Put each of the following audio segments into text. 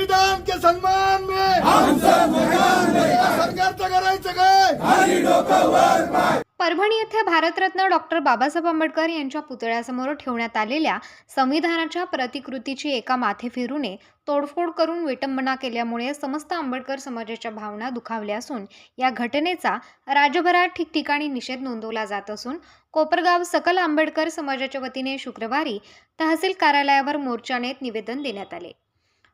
संविधान के सम्मान में। सरकारचं करायचं काय? परभणी येथे भारतरत्न डॉक्टर बाबासाहेब आंबेडकर यांच्या पुतळ्यासमोर ठेवण्यात आलेल्या संविधानाच्या प्रतिकृतीची एका माथे फिरूने तोडफोड करून विटंबना केल्यामुळे समस्त आंबेडकर समाजाच्या भावना दुखावल्या असून या घटनेचा राज्यभरात ठिकठिकाणी निषेध नोंदवला जात असून कोपरगाव सकल आंबेडकर समाजाच्या वतीने शुक्रवारी तहसील कार्यालयावर मोर्चा नेत निवेदन देण्यात आले.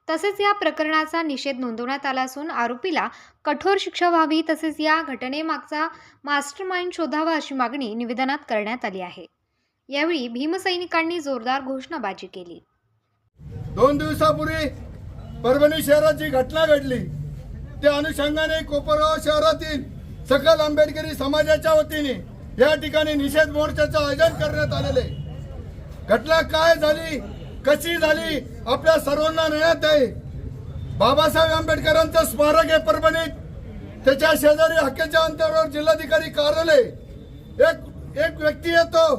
तसेच या प्रकरणाचा निषेध नोंदवण्यात आला असून आरोपीला कठोर शिक्षा व्हावी तसेच या घटनेमागचा मास्टर माइंड शोधावा अशी मागणी निवेदनात करण्यात आली आहे. यावेळी भीमसैनिकांनी जोरदार घोषणाबाजी केली. दोन दिवसापूर्वी परभणी शहराची घटना घडली. त्या अनुषंगाने कोपरगाव शहरातील सकल आंबेडकरी समाजाच्या वतीने या ठिकाणी निषेध मोर्चाचं आयोजन करण्यात आलेले घटना काय झाली कशी झाली? आपल्या सर्वांना ज्ञात आहे. बाबासाहेब आंबेडकरांचं स्मारक आहे परभणीत. त्याच्या शेजारी हक्केच्या अंतरावर जिल्हाधिकारी कार्यालय. एक एक व्यक्ती येतो.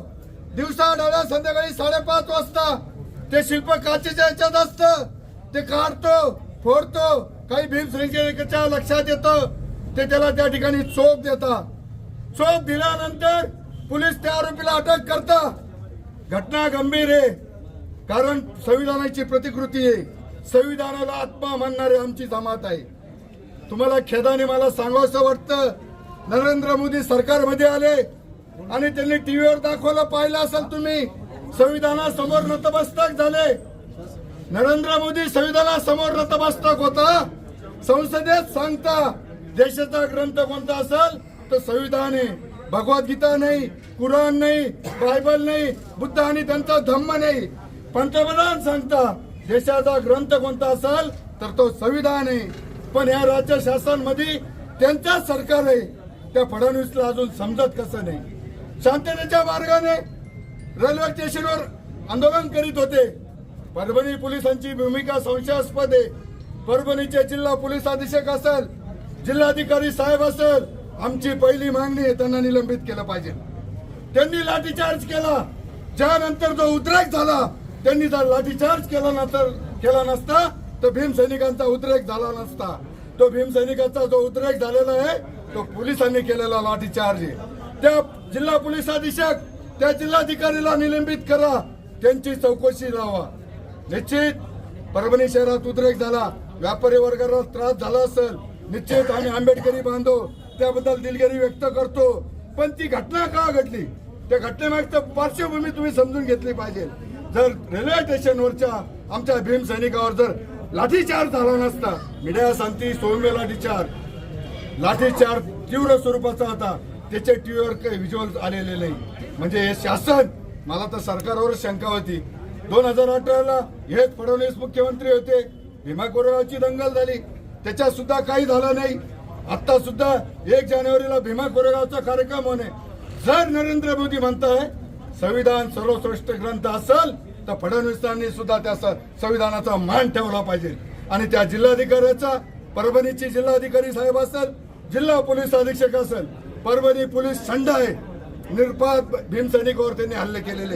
दिवसा डाव्या संध्याकाळी साडेपाच वाजता. ते शिल्प काचेच्या याच्यात असतं. ते काढतो फोडतो. काही भीम लक्षात येतं. ते त्याला त्या ठिकाणी चोप देता चोप दिल्यानंतर पोलीस त्या आरोपीला अटक करता घटना गंभीर आहे. कारण संविधानाची प्रतिकृती आहे. संविधानाला आत्मा म्हणणारी आमची जमात आहे. तुम्हाला खेदाने मला सांगावंसं वाटतं नरेंद्र मोदी सरकारमध्ये आले आणि त्यांनी टीव्हीवर दाखवलं पाहिलं असेल तुम्ही संविधानासमोर नतमस्तक झाले. नरेंद्र मोदी संविधानासमोर नतमस्तक होता. संसदेत सांगता देशाचा ग्रंथ कोणता असेल तर संविधान आहे. भगवद्गीता नाही कुराण नाही बायबल नाही बुद्ध आणि त्यांचा धम्म नाही. पंतप्रधान सांगता देशाचा ग्रंथ कोणता असेल तर तो संविधान आहे. पण या राज्य शासनमध्ये त्यांचा सरकार आहे. त्या फडणवीसला अजून समजत कसं नाही. शांततेच्या मार्गाने रेल्वे स्टेशनवर आंदोलन करीत होते. परभणी पोलिसांची भूमिका संशयास्पद आहे. परभणीचे जिल्हा पोलीस अधीक्षक असेल जिल्हाधिकारी साहेब असेल आमची पहिली मागणी आहे त्यांना निलंबित केलं पाहिजे. त्यांनी लाठीचार्ज केला. ज्यानंतर जो उद्रेक झाला त्यांनी जर लाठीचार्ज केला नंतर केला नसता तर भीम सैनिकांचा उद्रेक झाला नसता. तो भीम सैनिकांचा जो उद्रेक झालेला आहे तो पोलिसांनी केलेला लाठीचार्ज आहे. त्या जिल्हा पोलीस अधीक्षक त्या जिल्हाधिकारीला निलंबित करा. त्यांची चौकशी लावा. निश्चित परभणी शहरात उद्रेक झाला. व्यापारी वर्गाला त्रास झाला असेल. निश्चित आम्ही आंबेडकरी बांधव. त्याबद्दल दिलगिरी व्यक्त करतो. पण ती घटना का घडली? त्या घटनेमागचं पार्श्वभूमी तुम्ही समजून घेतली पाहिजे. जर रेल्वे स्टेशनवरच्या आमच्या भीम सैनिकावर जर लाठीचार्ज झाला नसता मीडिया सांगते सौम्य लाठीचार्ज. लाठीचार्ज तीव्र स्वरूपाचा होता त्याच्या टीव्हीवर काही व्हिज्युअल आलेले नाही. म्हणजे हे शासन मला तर सरकारवर शंका होती. दोन हजार अठराला हेच फडणवीस मुख्यमंत्री होते भीमा कोरेगावची दंगल झाली. त्याच्यात सुद्धा काही झालं नाही. आता सुद्धा एक जानेवारीला भीमा कोरेगावचा कार्यक्रम होणे. जर नरेंद्र मोदी म्हणताय संविधान सर्वश्रेष्ठ ग्रंथ असेल तर फडणवीसांनी सुद्धा त्या संविधानाचा मान ठेवला पाहिजे. आणि त्या जिल्हाधिकाऱ्याचा परभणीचे जिल्हाधिकारी साहेब असेल जिल्हा पोलीस अधीक्षक असेल परभणी पोलीस थंड आहे. निर्पात भीमसैनिकवर त्यांनी हल्ले केलेले.